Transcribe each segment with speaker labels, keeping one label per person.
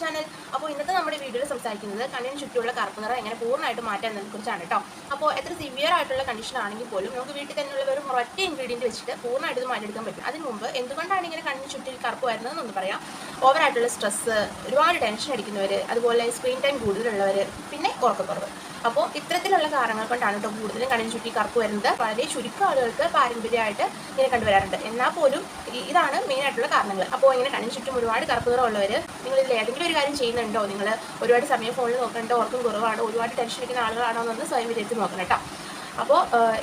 Speaker 1: Channel അപ്പോൾ ഇന്നത്തെ നമ്മുടെ വീഡിയോയിൽ സംസാരിക്കുന്നത് കണ്ണിന് ചുറ്റുമുള്ള കറുപ്പ് നിറം എങ്ങനെ പൂർണമായിട്ട് മാറ്റാൻ കുറിച്ചാണ് കേട്ടോ. അപ്പോൾ എത്ര സിവിയർ ആയിട്ടുള്ള കണ്ടീഷൻ ആണെങ്കിൽ പോലും നമുക്ക് വീട്ടിൽ തന്നെയുള്ള വെറും ഒറ്റ ഇൻഗ്രീഡിയന്റ് വെച്ചിട്ട് പൂർണമായിട്ട് ഇത് മാറ്റിയെടുക്കാൻ പറ്റും. അതിന് മുമ്പ് എന്തുകൊണ്ടാണ് ഇങ്ങനെ കണ്ണിന് ചുറ്റിൽ കറുപ്പ് വരുന്നതെന്നൊന്ന് പറയാം. ഓവറായിട്ടുള്ള സ്ട്രെസ്സ് ഒരുപാട് ടെൻഷൻ അടിക്കുന്നവർ അതുപോലെ സ്ക്രീൻ ടൈം കൂടുതലുള്ളവർ പിന്നെ ഉറക്കക്കുറവ്. അപ്പോൾ ഇത്തരത്തിലുള്ള കാരണങ്ങൾ കൊണ്ടാണ് കേട്ടോ കൂടുതലും കണ്ണിന് ചുറ്റി കറുപ്പ് വരുന്നത്. വളരെ ചുരുക്കം ആളുകൾക്ക് പാരമ്പര്യമായിട്ട് ഇങ്ങനെ കണ്ടുവരാറുണ്ട്. എന്നാൽ പോലും ഇതാണ് മെയിൻ ആയിട്ടുള്ള കാരണങ്ങൾ. അപ്പോൾ ഇങ്ങനെ കണ്ണിന് ചുറ്റും ഒരുപാട് കറുപ്പ് നിറമുള്ളവർ നിങ്ങൾ ഇതിൽ ഏതെങ്കിലും ഒരു കാര്യം ചെയ്യുന്നുണ്ടോ? നിങ്ങൾ ഒരുപാട് സമയം ഫോണിൽ നോക്കുന്നുണ്ടോ ഓർക്കും കുറവാണോ? ഒരുപാട് ടെൻഷൻ എടുക്കുന്ന ആളുകളാണോ എന്നൊന്ന് സ്വയം വിജയത്തിൽ നോക്കണം കേട്ടോ അപ്പോൾ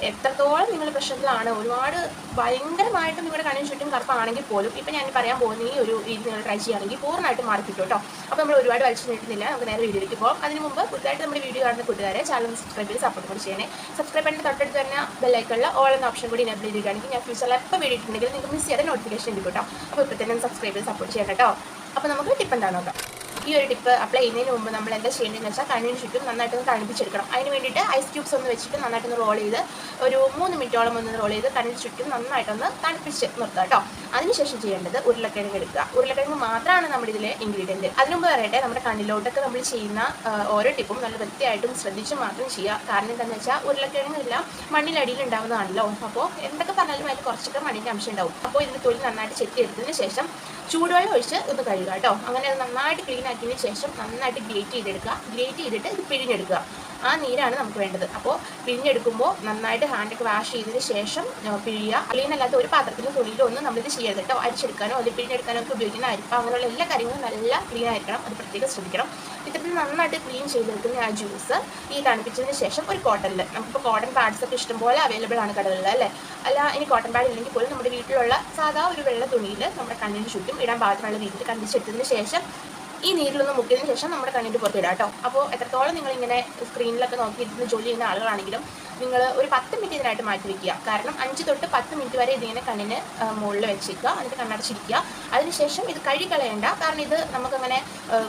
Speaker 1: എത്രത്തോളം നിങ്ങൾ പ്രശ്നത്തിലാണ്? ഒരുപാട് ഭയങ്കരമായിട്ട് നിങ്ങളുടെ കണ്ണിന് ചുറ്റും കറുപ്പാണെങ്കിൽ പോലും ഇപ്പം ഞാൻ പറയാൻ പോകുന്ന ഈ ഒരു രീതി നിങ്ങൾ ട്രൈ ചെയ്യുകയാണെങ്കിൽ പൂർണമായിട്ട് മാറി കിട്ടും. അപ്പോൾ നമ്മൾ ഒരുപാട് വലിച്ചു നീട്ടുന്നില്ല. നമുക്ക് നേരെ വീഡിയോയിലേക്ക് പോകാം. അതിന് മുമ്പ് പുതുതായിട്ട് നമ്മുടെ വീഡിയോ കാണുന്ന കൂട്ടുകാരെ ചാനൽ സബ്സ്ക്രൈബ് ചെയ്ത് സപ്പോർട്ട് കൂടി ചെയ്യണേ. സബ്സ്ക്രൈബ് ചെയ്യേണ്ട തൊട്ടടുത്ത് തന്നെ ബെല്ലൈക്കുള്ള ഓൾ എന്ന ഓപ്ഷൻ കൂടി എനേബിൾ ചെയ്തിരിക്കുകയാണെങ്കിൽ ഞാൻ ഫ്യൂച്ചറിൽ എപ്പോൾ വീഡിയോ ഇട്ടുണ്ടെങ്കിൽ നിങ്ങൾക്ക് മിസ് ചെയ്യാതെ നോട്ടിഫിക്കേഷൻ ഉണ്ട് കേട്ടോ. അപ്പോൾ ഇപ്പോൾ തന്നെ സബ്സ്ക്രൈബ് ചെയ്ത് സപ്പോർട്ട് ചെയ്യണം കേട്ടോ. അപ്പോൾ നമുക്ക് ടിപ്പ് നോക്കാം. ഈ ഒരു ടിപ്പ് അപ്ലൈ ചെയ്യുന്നതിന് മുമ്പ് നമ്മൾ എന്താ ചെയ്യേണ്ടതെന്ന് വെച്ചാൽ കണ്ണിന് ചുറ്റും നന്നായിട്ടൊന്ന് തണുപ്പിച്ചെടുക്കണം. അതിന് വേണ്ടിയിട്ട് ഐസ് ക്യൂബ്സ് ഒന്ന് വെച്ചിട്ട് നന്നായിട്ടൊന്ന് റോൾ ചെയ്ത് ഒരു മൂന്ന് മിനിറ്റോളം ഒന്ന് റോൾ ചെയ്ത് കണ്ണിന് ചുറ്റും നന്നായിട്ടൊന്ന് തണുപ്പിച്ച് നിർത്തുക കേട്ടോ അതിനുശേഷം ചെയ്യേണ്ടത് ഉരുളക്കിഴങ്ങ് എടുക്കുക. ഉരുളക്കിഴങ്ങ് മാത്രമാണ് നമ്മുടെ ഇതിലെ ഇൻഗ്രീഡിയന്റ് അതിനുമ്പ് പറയട്ടെ നമ്മുടെ കണ്ണിലോട്ടൊക്കെ നമ്മൾ ചെയ്യുന്ന ഓരോ ടിപ്പും നല്ല വൃത്തിയായിട്ടും ശ്രദ്ധിച്ച് മാത്രം ചെയ്യുക. കാരണം എന്താണെന്ന് വെച്ചാൽ ഉരുളക്കിഴങ്ങെല്ലാം മണ്ണിനടിയിൽ ഉണ്ടാവുന്നതാണല്ലോ. അപ്പോൾ എന്തൊക്കെ പറഞ്ഞാലും അതിൽ കുറച്ചൊക്കെ മണ്ണിന്റെ അംശം ഉണ്ടാവും. അപ്പോൾ ഇതിന് തൊഴിൽ നന്നായിട്ട് ചെത്തി എടുത്തതിന് ശേഷം ചൂടുവെള്ളം ഒഴിച്ച് ഒന്ന് കഴുകുക കേട്ടോ അങ്ങനെ നന്നായിട്ട് ക്ലീൻ ആക്കിയതിന് ശേഷം നന്നായിട്ട് ഗ്രേറ്റ് ചെയ്തെടുക്കുക. ഗ്രേറ്റ് ചെയ്തിട്ട് ഇത് പിഴിഞ്ഞെടുക്കുക. ആ നീരാണ് നമുക്ക് വേണ്ടത്. അപ്പോൾ പിഴിഞ്ഞെടുക്കുമ്പോൾ നന്നായിട്ട് ഹാൻഡൊക്കെ വാഷ് ചെയ്തതിന് ശേഷം പിഴിയുക. അല്ലാത്ത ഒരു പാത്രത്തിന്റെ തുണിയിലോ ഒന്നും നമ്മളിത് ചെയ്യരുത് കേട്ടോ അരിച്ചെടുക്കാനോ അല്ലെങ്കിൽ പിഴിഞ്ഞെടുക്കാനോ ഒക്കെ ഉപയോഗിക്കുന്ന അരിപ്പ. അങ്ങനെയുള്ള എല്ലാ കാര്യങ്ങളും നല്ല ക്ലീൻ ആയിരിക്കണം. അത് പ്രത്യേകം ശ്രദ്ധിക്കണം. ഇത്തരത്തിൽ നന്നായിട്ട് ക്ലീൻ ചെയ്തെടുക്കുന്ന ആ ജ്യൂസ് ഈ തണുപ്പിച്ചതിന് ശേഷം ഒരു കോട്ടണിൽ നമുക്കിപ്പോൾ കോട്ടൺ പാഡ്സ് ഒക്കെ ഇഷ്ടംപോലെ അവൈലബിൾ ആണ് കടകളിൽ അല്ലേ? അല്ല ഇനി കോട്ടൺ പാഡ് ഇല്ലെങ്കിൽ പോലും നമ്മുടെ വീട്ടിലുള്ള സാധാ ഒരു വെള്ള തുണിയിൽ നമ്മുടെ കണ്ണിന് ചുറ്റും ഇടാൻ പാകത്തിനുള്ള രീതിയിൽ കണ്ടിച്ചെടുത്തതിന് ശേഷം ഈ നീരിലൊന്ന് മുക്കിയതിന് ശേഷം നമ്മുടെ കണ്ണിന്റെ പുറത്ത് ഇടാം കേട്ടോ. അപ്പോൾ എത്രത്തോളം നിങ്ങൾ ഇങ്ങനെ സ്ക്രീനിലൊക്കെ നോക്കിയിരുന്ന് ജോലി ചെയ്യുന്ന ആളുകളാണെങ്കിലും നിങ്ങൾ ഒരു പത്ത് മിനിറ്റ് ഇതിനായിട്ട് മാറ്റി വെക്കുക. കാരണം അഞ്ച് തൊട്ട് പത്ത് മിനിറ്റ് വരെ ഇതിങ്ങനെ കണ്ണിന് മുകളിൽ വെച്ചിരിക്കുക. എന്നിട്ട് കണ്ണടച്ചിരിക്കുക. അതിനുശേഷം ഇത് കഴുകളയേണ്ട കാരണം ഇത് നമുക്കങ്ങനെ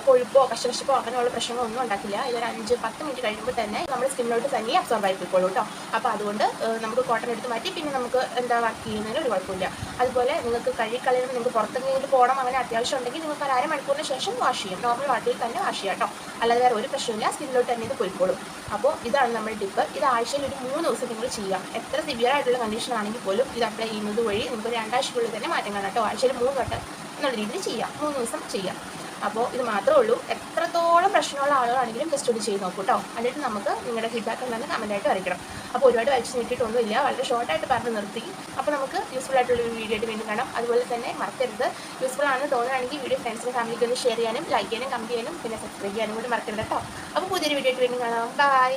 Speaker 1: കൊഴുപ്പോ കശകശപ്പോ അങ്ങനെയുള്ള പ്രശ്നങ്ങളൊന്നും ഉണ്ടാക്കില്ല. ഇതൊരു അഞ്ച് പത്ത് മിനിറ്റ് കഴിയുമ്പോൾ തന്നെ നമ്മുടെ സ്കിന്നിലോട്ട് തന്നെ അബ്സോർബ് ആയി പോയിക്കോളൂ കേട്ടോ. അപ്പോൾ അതുകൊണ്ട് നമുക്ക് കോട്ടൺ എടുത്ത് മാറ്റി പിന്നെ നമുക്ക് എന്താ വർക്ക് ചെയ്യുന്നതിന് ഒരു കുഴപ്പമില്ല. അതുപോലെ നിങ്ങൾക്ക് കഴുകളയുമ്പോൾ നിങ്ങൾക്ക് പുറത്തെങ്കിലും പോകണം അങ്ങനെ അത്യാവശ്യം ഉണ്ടെങ്കിൽ നിങ്ങൾക്ക് ഒരു അരമണിക്കൂറിന് ശേഷം വാഷ് ചെയ്യും നോർമൽ വാട്ടറിൽ തന്നെ വാഷ് ചെയ്യാം കേട്ടോ. അല്ലാതെ വേറെ ഒരു പ്രശ്നമില്ല സ്കിന്നിലോട്ട് തന്നെ ഇത് പോയിക്കോളും. അപ്പോൾ ഇതാണ് നമ്മൾ ടിപ്പ് ഇത് ആഴ്ചയിൽ ഒരു മൂന്ന് ദിവസം നിങ്ങൾ ചെയ്യാം എത്ര സിവിയർ ആയിട്ടുള്ള കണ്ടീഷൻ ആണെങ്കിൽ പോലും ഇത് അപ്ലൈ ചെയ്യുന്നത് വഴി നിങ്ങൾക്ക് രണ്ടാഴ്ചക്കുള്ളിൽ തന്നെ മാറ്റം കാണാം കേട്ടോ. ആഴ്ചയിൽ മൂന്ന് വട്ടം എന്നുള്ള രീതിയിൽ ചെയ്യാം മൂന്ന് ദിവസം ചെയ്യാം അപ്പോൾ ഇത് മാത്രമേ ഉള്ളൂ. എത്രത്തോളം പ്രശ്നമുള്ള ആളുകളാണെങ്കിലും ജസ്റ്റ് ഒന്ന് ചെയ്ത് നോക്കൂ കേട്ടോ എന്നിട്ട് നമുക്ക് നിങ്ങളുടെ ഫീഡ്ബാക്ക് എന്താണെന്ന് ആയിട്ട് അറിയിക്കണം. അപ്പോൾ ഒരുപാട് വലിച്ചു നീട്ടിയിട്ടൊന്നുമില്ല. വളരെ ഷോർട്ടായിട്ട് പറഞ്ഞ് നിർത്തി. അപ്പോൾ നമുക്ക് യൂസ്ഫുൾ ആയിട്ടുള്ള ഒരു വീഡിയോ ആയിട്ട് വീണ്ടും കാണാം. അതുപോലെ തന്നെ മറക്കരുത്. യൂസ്ഫുൾ ആണെന്ന് തോന്നുകയാണെങ്കിൽ വീഡിയോ ഫ്രണ്ട്സിനും ഫാമിലിക്ക് ഒന്ന് ഷെയർ ചെയ്യാനും ലൈക്ക് ചെയ്യാനും കമന്റ് ചെയ്യാനും പിന്നെ സബ്സ്ക്രൈബ് ചെയ്യാനും കൂടി മറക്കരുത് കേട്ടോ അപ്പോൾ പുതിയൊരു വീഡിയോ ആയിട്ട് വീണ്ടും കാണാം. ബൈ